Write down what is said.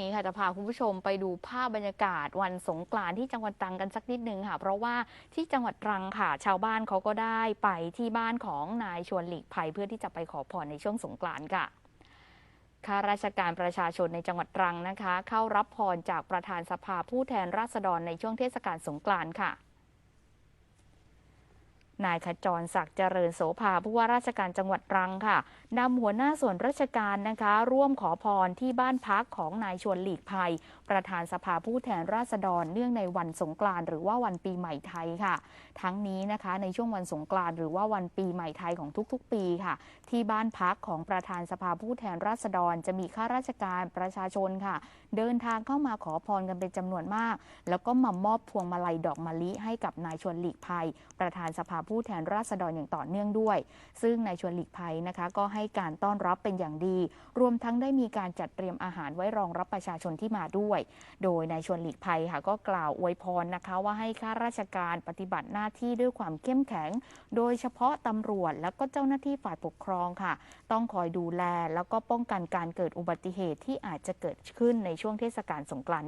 นี้ค่ะจะพาคุณผู้ชมไปดูภาพบรรยากาศวันสงกรานต์ที่จังหวัดตรังกันสักนิดนึงค่ะ เพราะว่าที่จังหวัดตรังค่ะ ชาวบ้านเขาก็ได้ไปที่บ้านของนายชวนหลีกภัยเพื่อที่จะไปขอพรในช่วงสงกรานต์ค่ะข้าราชการประชาชนในจังหวัดตรังนะคะ เข้ารับพรจากประธานสภาผู้แทนราษฎรในช่วงเทศกาลสงกรานต์ค่ะ นายขจรศักดิ์เจริญโสภาผู้ว่าราชการจังหวัดตรังค่ะนำหัวหน้าส่วนราชการนะคะ ร่วมขอพรที่บ้านพักของนายชวนหลีกภัย ประธานสภาผู้แทนราษฎรเนื่องในวันสงกรานต์หรือว่าวันปีใหม่ไทยค่ะ ทั้งนี้นะคะในช่วงวันสงกรานต์หรือว่าวันปีใหม่ไทยของทุกๆ ปีค่ะ ที่บ้านพักของประธานสภาผู้แทนราษฎร จะมีข้าราชการประชาชนค่ะ เดินทางเข้ามาขอพรกันเป็นจำนวนมาก แล้วก็มามอบพวงมาลัยดอกมะลิให้กับนายชวนหลีกภัย ประธานสภาผู้แทนราษฎรอย่างต่อเนื่องด้วย ซึ่งนายชวนหลีกภัยนะคะก็ให้การต้อนรับเป็นอย่างดี รวมทั้งได้มีการจัดเตรียมอาหารไว้รองรับประชาชนที่มาด้วย โดยนายชวนหลีกภัยค่ะก็กล่าวอวยพรนะคะว่าให้ข้าราชการปฏิบัติหน้าที่ด้วยความเข้มแข็ง โดยเฉพาะตำรวจและก็เจ้าหน้าที่ฝ่ายปกครองค่ะ ต้องคอยดูแลแล้วก็ป้องกันการเกิดอุบัติเหตุที่อาจจะเกิดขึ้นในช่วงเทศกาลสงกรานต์